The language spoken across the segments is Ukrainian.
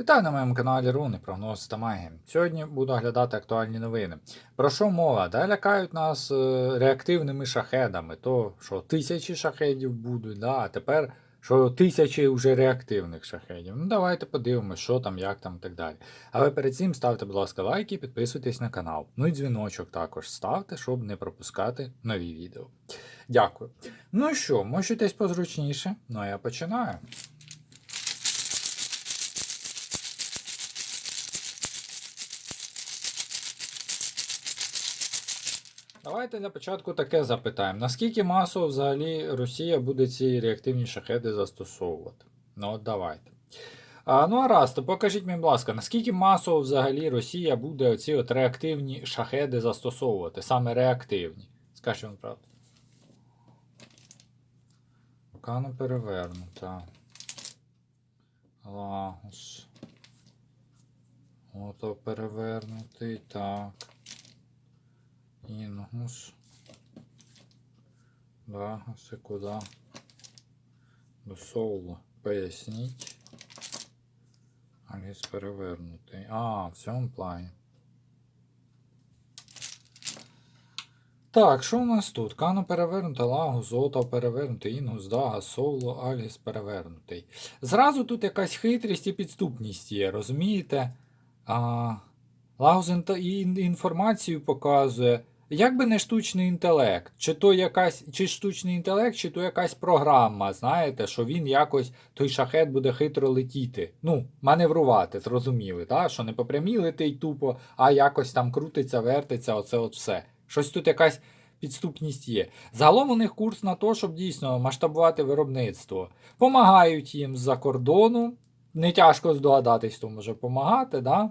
Вітаю на моєму каналі Руни, прогноз та магія. Сьогодні буду оглядати актуальні новини. Про що мова? Да, лякають нас е, реактивними шахедами. То що тисячі шахедів будуть, да, а тепер що тисячі вже реактивних шахедів. Ну давайте подивимося, що там, як там і так далі. Але перед цим ставте, будь ласка, лайки, підписуйтесь на канал. Ну і дзвіночок також ставте, щоб не пропускати нові відео. Дякую. Ну що, мочитесь позручніше. Ну а я починаю. Давайте для початку таке запитаємо. Наскільки масово взагалі Росія буде ці реактивні шахеди застосовувати? Ну от давайте. А, ну а раз, то покажіть мені, будь ласка, наскільки масово взагалі Росія буде оці от реактивні шахеди застосовувати? Саме реактивні. Скажіть вам правду. Кано перевернута. Лагус. Ото перевернутий, так. Інгус. Лагуси куди? До соула. Поясніть. Аліс перевернутий. А, в цьому плані. Так, що у нас тут? Кано перевернута, лагу, золото перевернутий, інгус, дага, соло, аліс перевернутий. Зразу тут якась хитрість і підступність є, розумієте? А, Лагус інформацію показує. Як би не штучний інтелект, чи то якась, чи штучний інтелект, чи то якась програма, знаєте, що він якось той шахет буде хитро летіти. Ну, маневрувати, зрозуміли, так? що не по прямій летить тупо, а якось там крутиться, вертиться, оце от все. Щось тут якась підступність є. Загалом у них курс на те, щоб дійсно масштабувати виробництво. Помагають їм з-за кордону. Не тяжко здогадатись, хто може допомагати, да?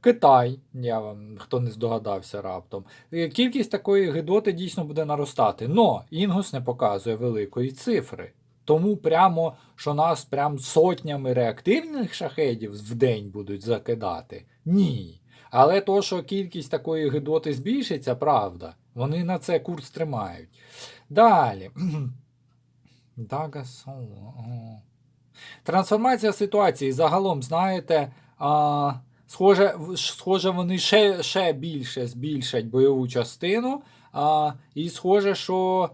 Китай, я вам хто не здогадався раптом. Е, Кількість такої гидоти дійсно буде наростати. Но Інгус не показує великої цифри. Тому прямо, що нас прям сотнями реактивних шахедів в день будуть закидати. Ні. Але то, що кількість такої гидоти збільшиться, правда. Вони на це курс тримають. Далі. Трансформація ситуації загалом, знаєте, а, схоже, схоже, вони ще, ще більше збільшать бойову частину. А, і схоже, що.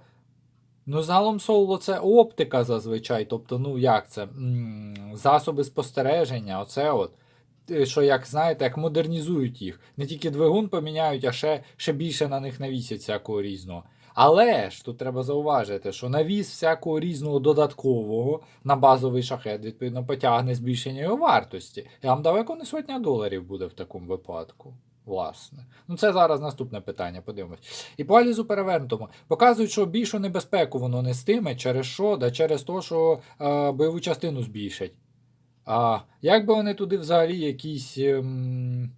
Ну, загалом соло це оптика зазвичай. Тобто, ну як це? М, Засоби спостереження, оце от. Е, Що, як знаєте, як модернізують їх. Не тільки двигун поміняють, а ще, ще більше на них навісять всякого різного. Але ж тут треба зауважити, що навіс всякого різного додаткового на базовий шахет, відповідно, потягне збільшення його вартості. І вам далеко не сотня доларів буде в такому випадку. Власне. Ну це зараз наступне питання, подивимось. І по Алізу перевернутому показують, що більшу небезпеку воно нестиме, через що? Да через те, що е, бойову частину збільшать. А як би вони туди взагалі якісь ем,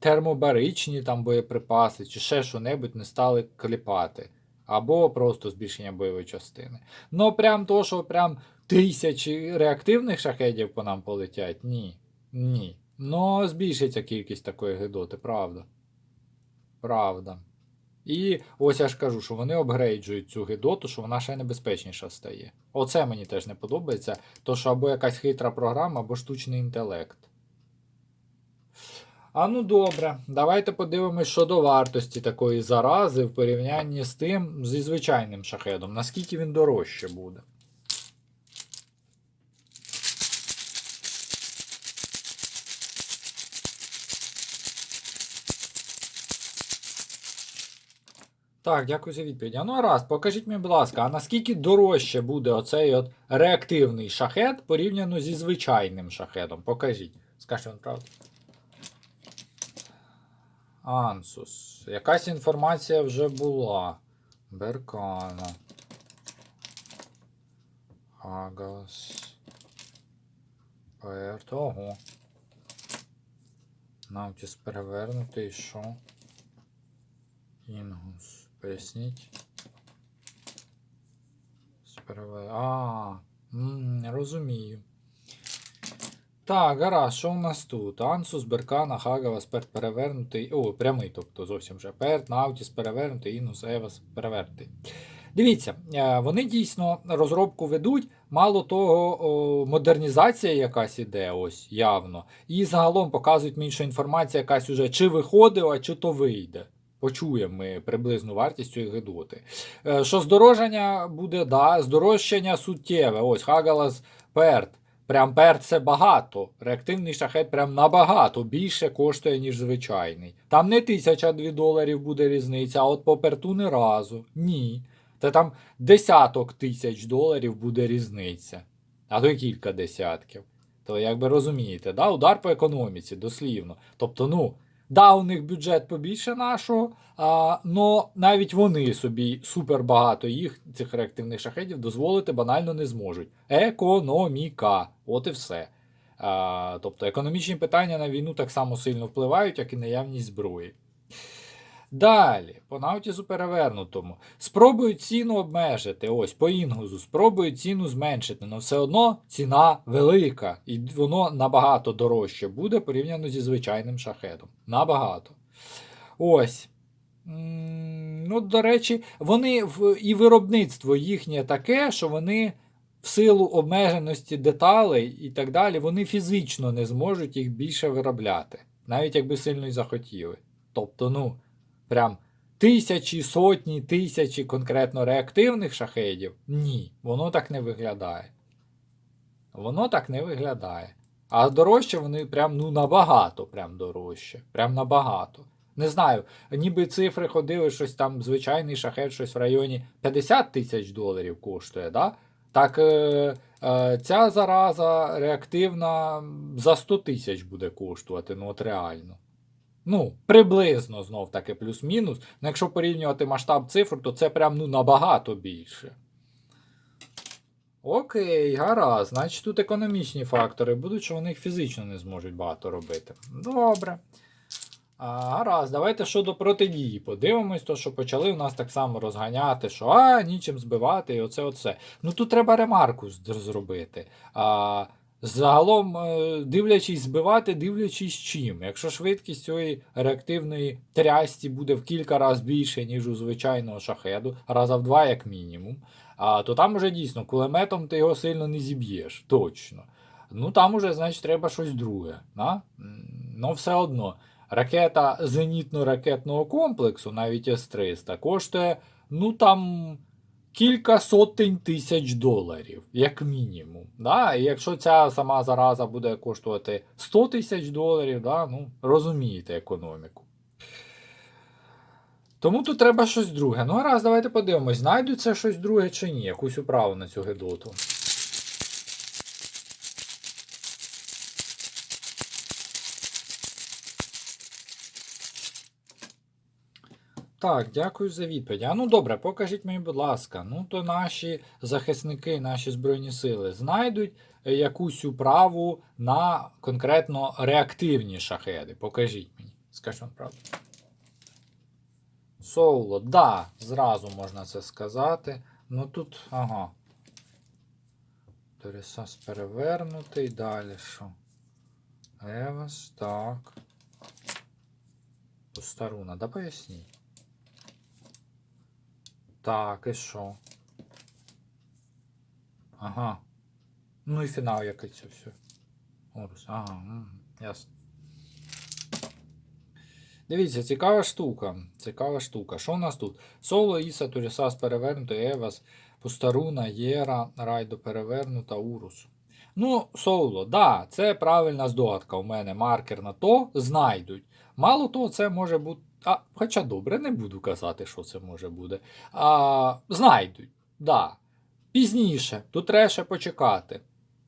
термобаричні там боєприпаси чи ще що-небудь не стали кліпати. Або просто збільшення бойової частини. Ну, прям то, що прям тисячі реактивних шахедів по нам полетять, ні. Ні. Ну, збільшиться кількість такої гидоти, правда. Правда. І ось я ж кажу, що вони апгрейджують цю гидоту, що вона ще небезпечніша стає. Оце мені теж не подобається, то що або якась хитра програма, або штучний інтелект. А ну добре, давайте подивимось щодо вартості такої зарази в порівнянні з тим зі звичайним шахедом. Наскільки він дорожче буде. Так, дякую за відповідь. А ну а раз, покажіть мені, будь ласка, а наскільки дорожче буде оцей от реактивний шахет порівняно зі звичайним шахедом? Покажіть. Скажіть вам правду. Ансус. Якась інформація вже була. Беркана. Агас. Перт. Ого. Навтіс перевернутий, що? Інгус. Поясніть. Спереве... А, м, розумію. Так, гаразд, що у нас тут? Ансус, Беркана, Хагавас, Перт перевернутий. О, прямий, тобто зовсім вже. Перт, Наутіс перевернутий, Інус, Евас перевернутий. Дивіться, е, вони дійсно розробку ведуть. Мало того, модернізація якась іде, ось явно. І загалом показують мені, що інформація якась уже чи виходила, чи то вийде. Почуємо ми приблизну вартість цієї гидоти. Е, Що здорожчання буде, да, здорожчання суттєве. Ось Хагалас Перт. Прям пер це багато. Реактивний шахет прям набагато більше коштує, ніж звичайний. Там не тисяча дві доларів буде різниця, а от по перту не разу. Ні. Та там десяток тисяч доларів буде різниця. А то й кілька десятків. То як би розумієте, да? удар по економіці, дослівно. Тобто, ну, да, у них бюджет побільше нашого, але навіть вони собі супер багато їх, цих реактивних шахетів, дозволити банально не зможуть. Економіка. От і все. А, тобто економічні питання на війну так само сильно впливають, як і наявність зброї. Далі, по наутізу перевернутому. Спробують ціну обмежити. Ось по інгузу. Спробують ціну зменшити, але все одно ціна велика. І воно набагато дорожче буде порівняно зі звичайним шахедом. Набагато. Ось. Ну, до речі, вони і виробництво їхнє таке, що вони в силу обмеженості деталей і так далі, вони фізично не зможуть їх більше виробляти, навіть якби сильно й захотіли. Тобто, ну, прям тисячі, сотні, тисячі конкретно реактивних шахедів. Ні, воно так не виглядає. Воно так не виглядає. А дорожче вони прям ну набагато прям дорожче. Прям набагато. Не знаю, ніби цифри ходили, щось там звичайний шахет, щось в районі 50 тисяч доларів коштує, да? Так е, е, ця зараза реактивна за 100 тисяч буде коштувати, ну от реально. Ну, приблизно знов таки плюс-мінус. Ну, якщо порівнювати масштаб цифр, то це прям ну набагато більше. Окей, гаразд. Значить, тут економічні фактори будуть, що вони фізично не зможуть багато робити. Добре. А, гаразд, давайте щодо протидії. Подивимось, то що почали у нас так само розганяти, що а, нічим збивати, і оце оце. Ну тут треба ремарку зробити. А, загалом, е, дивлячись збивати, дивлячись чим. Якщо швидкість цієї реактивної трясті буде в кілька разів більше, ніж у звичайного шахеду, раза в два, як мінімум, то там уже дійсно кулеметом ти його сильно не зіб'єш. Точно. Ну там уже, значить, треба щось друге. Да? Ну, все одно. Ракета зенітно-ракетного комплексу, навіть С-300, коштує, ну там. Кілька сотень тисяч доларів, як мінімум. Да? І якщо ця сама зараза буде коштувати 100 тисяч доларів, да? ну, розумієте економіку. Тому тут треба щось друге. Ну, раз, давайте подивимось, знайдуться щось друге чи ні, якусь управу на цю гедоту. Так, дякую за відповідь. А ну добре, покажіть мені, будь ласка. Ну, то наші захисники, наші Збройні сили знайдуть е, якусь управу на конкретно реактивні шахеди. Покажіть мені. Скажіть вам правду. Соло, да, зразу можна це сказати. Ну тут, ага. Торісас перевернутий, далі що? Евас, так. Постаруна, да поясніть. Так, і що? Ага. Ну і фінал який це все. Орус, ага, ясно. Дивіться, цікава штука. Цікава штука. Що у нас тут? Соло, Іса, Турісас перевернутий, Евас, Постаруна, Єра, Райдо перевернута, Урус. Ну, Соло, да, це правильна здогадка. У мене маркер на то знайдуть. Мало того, це може бути. А, хоча добре, не буду казати, що це може бути. А, знайдуть, да. Пізніше, тут треба ще почекати.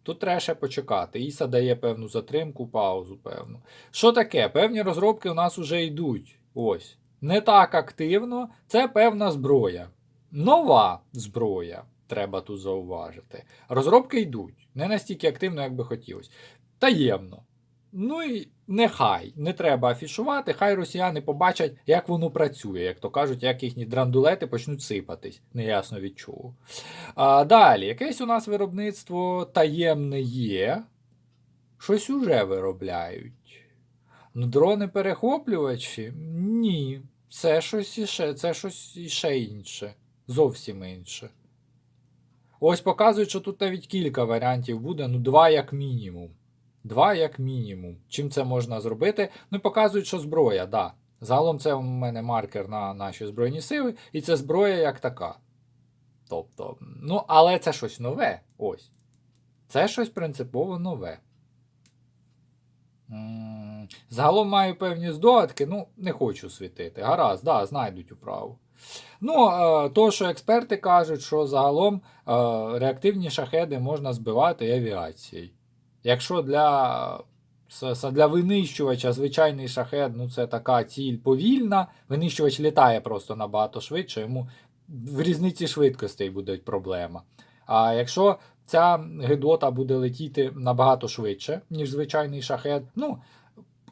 Тут треба ще почекати. Іса дає певну затримку, паузу, певну. Що таке? Певні розробки у нас вже йдуть. Ось. Не так активно. Це певна зброя. Нова зброя, треба тут зауважити. Розробки йдуть. Не настільки активно, як би хотілося. Таємно. Ну і нехай, не треба афішувати, хай росіяни побачать, як воно працює, як то кажуть, як їхні драндулети почнуть сипатись, неясно від чого. А, далі, якесь у нас виробництво таємне є. Щось уже виробляють. Ну, дрони-перехоплювачі? Ні. Це щось іще, це щось іще інше. Зовсім інше. Ось показують, що тут навіть кілька варіантів буде, ну два як мінімум. Два як мінімум. Чим це можна зробити? Ну показують, що зброя, да. Загалом це у мене маркер на наші Збройні сили, і це зброя як така. Тобто, ну, але це щось нове. Ось. Це щось принципово нове. Загалом маю певні здогадки, ну, не хочу світити. Гаразд, да, знайдуть управу. Ну, е, то, що експерти кажуть, що загалом е, реактивні шахеди можна збивати авіацією. Якщо для, для винищувача звичайний шахед, ну це така ціль повільна, винищувач літає просто набагато швидше, йому в різниці швидкостей буде проблема. А якщо ця гидота буде летіти набагато швидше, ніж звичайний шахед, ну,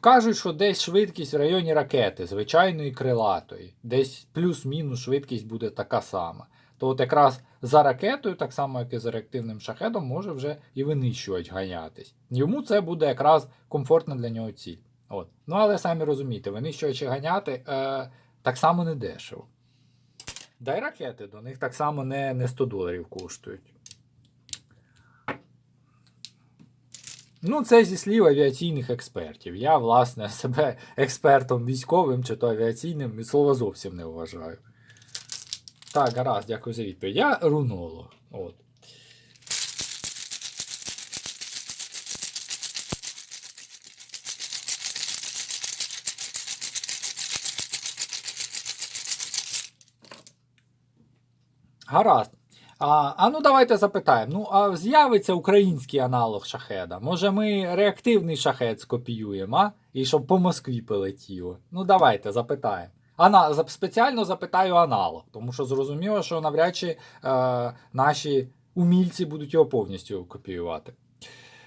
кажуть, що десь швидкість в районі ракети, звичайної крилатої, десь плюс-мінус швидкість буде така сама. То от якраз за ракетою, так само як і за реактивним шахедом, може вже і винищувач ганятись. Йому це буде якраз комфортна для нього ціль. От. Ну але самі розумієте, винищувачі ганяти е, так само не дешево. Да й ракети до них так само не, не 100 доларів коштують. Ну, це зі слів авіаційних експертів. Я, власне, себе експертом військовим чи то авіаційним від слова зовсім не вважаю. Так, гаразд, дякую за відповідь. Я рунолог. От. Гаразд. А, а ну давайте запитаємо. Ну, а з'явиться український аналог шахеда? Може ми реактивний шахед скопіюємо, а? І щоб по Москві полетіло. Ну давайте запитаємо. Ана... Спеціально запитаю аналог, тому що зрозуміло, що навряд чи е, наші умільці будуть його повністю копіювати.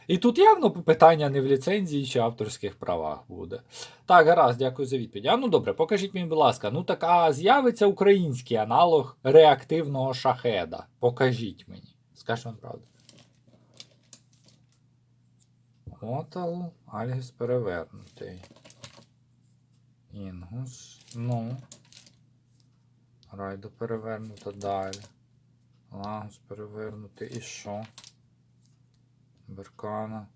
І тут явно питання не в ліцензії чи авторських правах буде. Так, гаразд, дякую за відповідь. А ну добре, покажіть мені, будь ласка, ну так а з'явиться український аналог реактивного шахеда. Покажіть мені. Скажіть вам правду. Отал, Альгіс перевернутий. Інгус. Ну. Райдо перевернуто далі. Лагус перевернутий. І що? Беркана.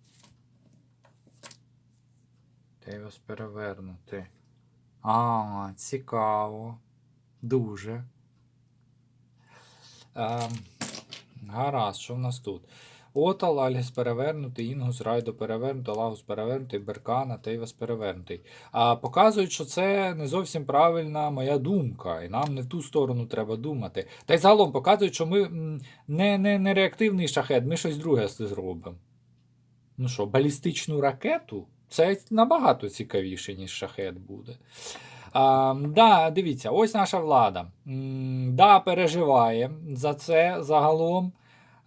Тейвас перевернутий. А, цікаво. Дуже. Ем, гаразд, що в нас тут? Отал, Альгіс перевернутий, Інгус, Райдо перевернутий, Лагус перевернутий, Беркана, Тейвас перевернутий. А показують, що це не зовсім правильна моя думка, і нам не в ту сторону треба думати. Та й загалом показують, що ми не, не, не реактивний шахет, ми щось друге зробимо. Ну що, балістичну ракету? Це набагато цікавіше, ніж шахет буде. А, да, дивіться, ось наша влада. М, Да, переживає за це загалом.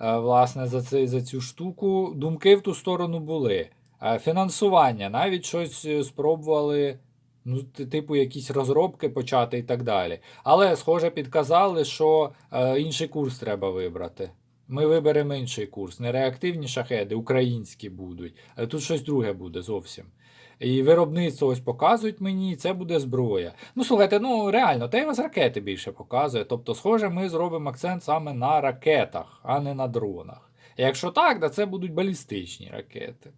Е, Власне, за, це, за цю штуку. Думки в ту сторону були. Е, Фінансування, навіть щось е, спробували, ну, типу, якісь розробки почати і так далі. Але, схоже, підказали, що інший курс треба вибрати. Ми виберемо інший курс. Не реактивні шахеди, українські будуть. Тут щось друге буде зовсім. І виробництво ось показують мені, і це буде зброя. Ну, слухайте, ну реально, та й вас ракети більше показує. Тобто, схоже, ми зробимо акцент саме на ракетах, а не на дронах. Якщо так, то це будуть балістичні ракети.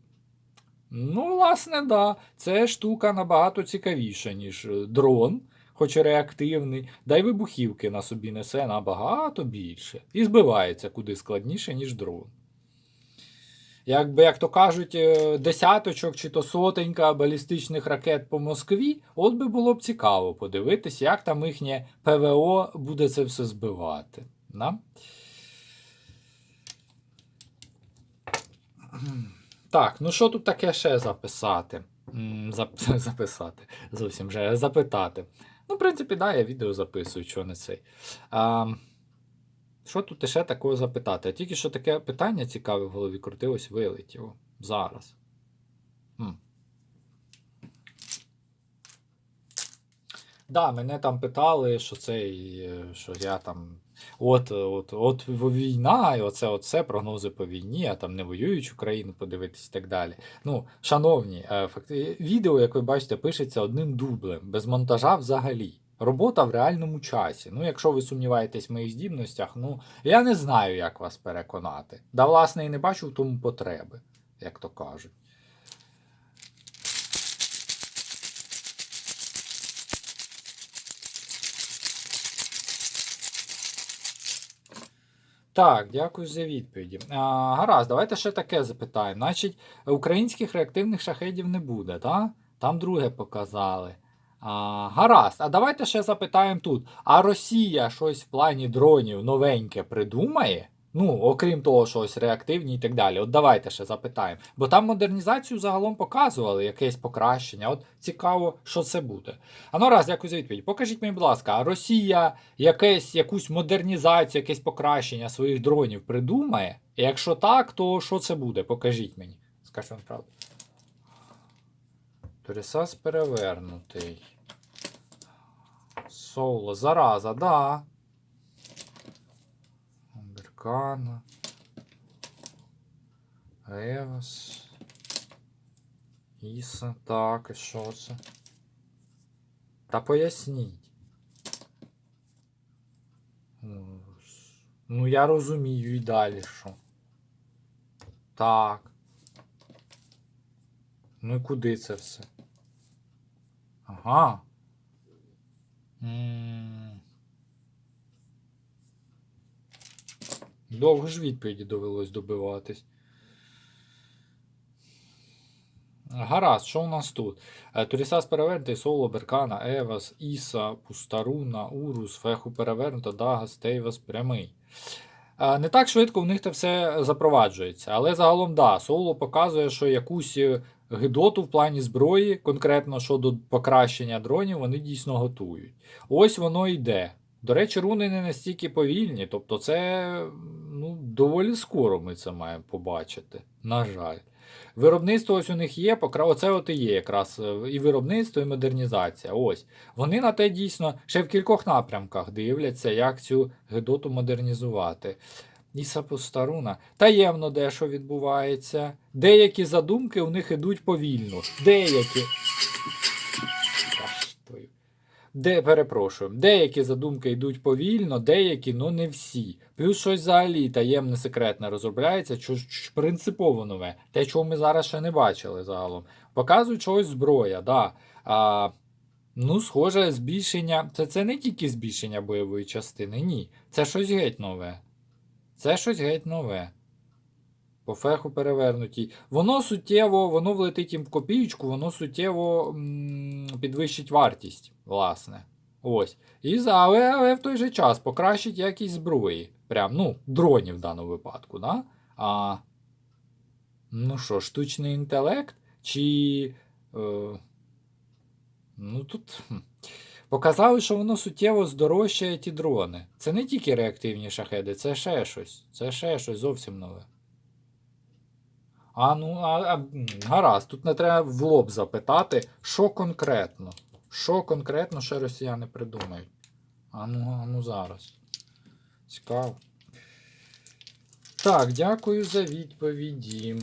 Ну, власне, да. Це штука набагато цікавіша, ніж е, дрон, хоч і реактивний, да й вибухівки на собі несе набагато більше. І збивається куди складніше, ніж дрон. Якби, як то кажуть, е, десяточок чи то сотенька балістичних ракет по Москві, от би було б цікаво подивитись, як там їхнє ПВО буде це все збивати. Да? Так, ну що тут таке ще записати? Зап- записати. Зовсім вже запитати. Ну, в принципі, да, я відео записую, що не цей. А, що тут ще такого запитати? А тільки що таке питання цікаве в голові крутилось, вилетіло. Зараз. М. Да, мене там питали, що це, е, що я там. От, от, от війна, і оце, оце прогнози по війні, а там не воюють Україну подивитись і так далі. Ну, шановні, е, факти, відео, як ви бачите, пишеться одним дублем, без монтажа взагалі. Робота в реальному часі. Ну, якщо ви сумніваєтесь в моїх здібностях, ну я не знаю, як вас переконати. Да, власне, і не бачу в тому потреби, як то кажуть. Так, дякую за відповіді. А, гаразд, давайте ще таке запитаємо. Значить, українських реактивних шахедів не буде, так? Там друге показали. А, гаразд, а давайте ще запитаємо тут: а Росія щось в плані дронів новеньке придумає? Ну, окрім того, що ось реактивні і так далі. От давайте ще запитаємо. Бо там модернізацію загалом показували, якесь покращення. От цікаво, що це буде. А ну раз, дякую за відповідь. Покажіть мені, будь ласка, Росія якесь, якусь модернізацію, якесь покращення своїх дронів придумає? І якщо так, то що це буде? Покажіть мені. Скажу вам правду. Торісас перевернутий. Соло. Зараза, да. Беркана. Евас. Іса. Так, і що це? Та поясніть. Ну, я розумію і далі що. Так. Ну і куди це все? Ага. Довго ж відповіді довелось добиватись. Гаразд, що у нас тут? Е, Турісас перевернутий, Соло, Беркана, Евас, Іса, Пустаруна, Урус, Феху перевернута, Дагас, Тейвас прямий. Е, Не так швидко в них це все запроваджується, але загалом да, Соло показує, що якусь е, гидоту в плані зброї, конкретно щодо покращення дронів, вони дійсно готують. Ось воно йде. До речі, руни не настільки повільні, тобто це ну, доволі скоро ми це маємо побачити. На жаль. Виробництво ось у них є, оце от і є якраз е, і виробництво, і модернізація. Ось. Вони на те дійсно ще в кількох напрямках дивляться, як цю гидоту модернізувати. Іса Постаруна. Таємно дещо відбувається. Деякі задумки у них ідуть повільно. Деякі. Де, перепрошую, деякі задумки йдуть повільно, деякі, ну не всі. Плюс щось взагалі таємне секретне розробляється, що принципово нове. Те, чого ми зараз ще не бачили загалом. Показують чогось зброя, да. А, ну, схоже, збільшення. Це, це не тільки збільшення бойової частини, ні. Це щось геть нове. Це щось геть нове. По феху перевернутій. Воно суттєво, воно влетить їм в копієчку, воно суттєво м, підвищить вартість, власне. Ось. І але, але в той же час покращить якість зброї. Прям, ну, дронів в даному випадку, да? А, ну що, штучний інтелект? Чи. Е, ну тут. Показали, що воно суттєво здорожчає ті дрони. Це не тільки реактивні шахеди, це ще щось. Це ще щось зовсім нове. А ну, а, а, гаразд, тут не треба в лоб запитати, що конкретно. Що конкретно ще росіяни придумають. А ну, а ну зараз. Цікаво. Так, дякую за відповіді.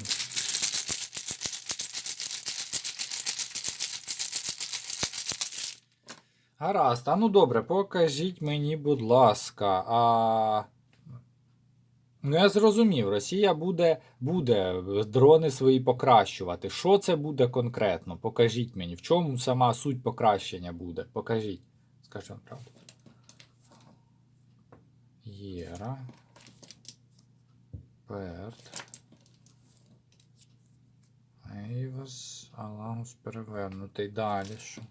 Гаразд, а ну добре, покажіть мені, будь ласка. А... Ну, я зрозумів, Росія буде, буде дрони свої покращувати. Що це буде конкретно? Покажіть мені, в чому сама суть покращення буде? Покажіть. Скажу вам правду. Єра. Перт. Ейвас. Алагус перевернутий. Далі що?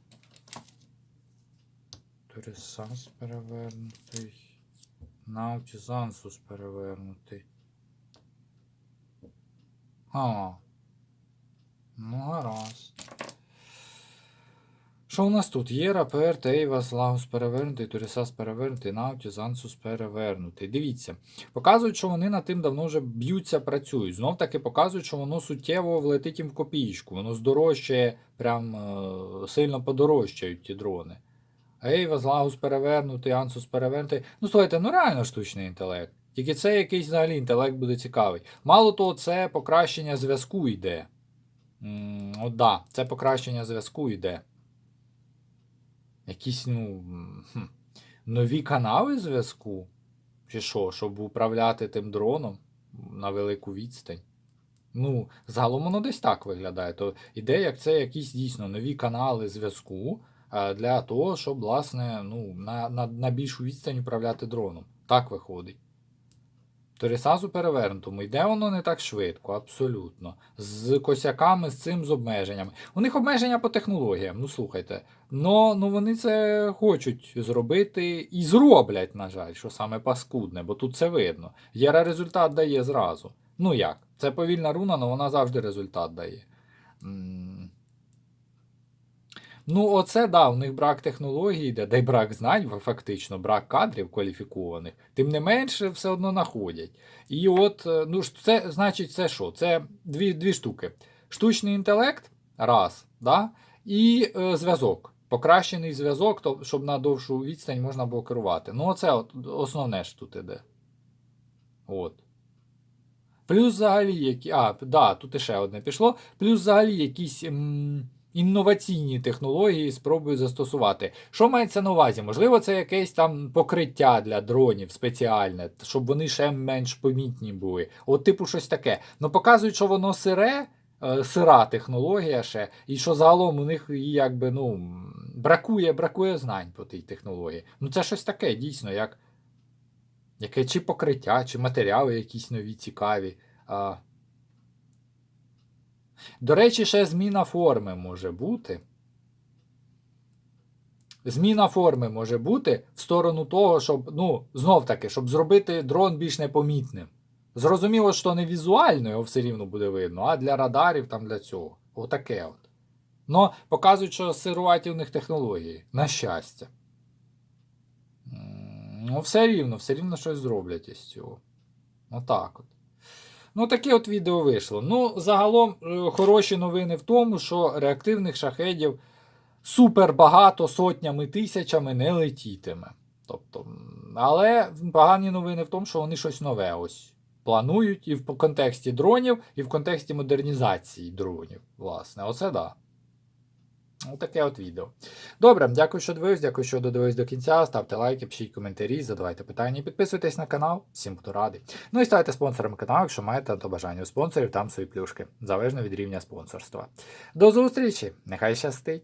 Торісас перевернутий. Наутізансус перевернутий. А. Ну, гаразд. Що у нас тут? Єра, ПР, Тейвас, Лагус перевернутий, Турісас перевернутий, Наутізансус перевернутий. Дивіться. Показують, що вони над тим давно вже б'ються, працюють. Знов таки показують, що воно суттєво влетить їм в копійку. Воно здорожчає, прям е, сильно подорожчають ті дрони. Ейвас, Лагус перевернутий, Ансус перевернутий. Ну, слухайте, ну реально штучний інтелект. Тільки це якийсь взагалі інтелект буде цікавий. Мало того, це покращення зв'язку йде. От да, це покращення зв'язку йде. якісь, ну, хм, нові канали зв'язку? Чи що, щоб управляти тим дроном на велику відстань? Ну, загалом воно десь так виглядає. То ідея, як це якісь дійсно нові канали зв'язку для того, щоб, власне, ну, на, на, на більшу відстань управляти дроном. Так виходить. То ресазу перевернутому йде воно не так швидко, абсолютно. З косяками, з цим з обмеженнями. У них обмеження по технологіям, ну слухайте. Но, ну вони це хочуть зробити і зроблять, на жаль, що саме паскудне, бо тут це видно. Єра результат дає зразу. Ну як? Це повільна руна, але вона завжди результат дає. Ну, оце да, у них брак технологій де й брак знань, фактично, брак кадрів кваліфікованих, тим не менше все одно знаходять. І от, е, ну це значить, це що? Це дві, дві штуки. Штучний інтелект, раз, да? і е, зв'язок. Покращений зв'язок, то, щоб на довшу відстань можна було керувати. Ну, оце от, основне ж тут іде. От. Плюс взагалі які. А, да, тут іще одне пішло. Плюс взагалі якісь м, інноваційні технології спробують застосувати. Що мається на увазі? Можливо, це якесь там покриття для дронів спеціальне, щоб вони ще менш помітні були. От, типу, щось таке. Ну, показують, що воно сире, е, сира технологія ще, і що загалом у них якби, ну, бракує, бракує знань по тій технології. Ну, це щось таке, дійсно, як. Яке чи покриття, чи матеріали якісь нові цікаві. А... До речі, ще зміна форми може бути. Зміна форми може бути в сторону того, щоб, ну, знов таки, щоб зробити дрон більш непомітним. Зрозуміло, що не візуально його все рівно буде видно, а для радарів там для цього. Отаке от. Но показують, що сируваті у них технології. На щастя. Ну, все рівно, все рівно щось зроблять із цього. Отак от. Ну, таке от відео вийшло. Ну, загалом, е, хороші новини в тому, що реактивних шахедів супер багато сотнями тисячами не летітиме. Тобто, але погані новини в тому, що вони щось нове ось планують і в контексті дронів, і в контексті модернізації дронів. Власне, оце да. Отаке от відео. Добре, дякую, що дивились, дякую, що додивились до кінця. Ставте лайки, пишіть коментарі, задавайте питання, підписуйтесь на канал, всім буду радий. Ну і ставайте спонсорами каналу, якщо маєте то бажання у спонсорів, там свої плюшки, залежно від рівня спонсорства. До зустрічі! Нехай щастить!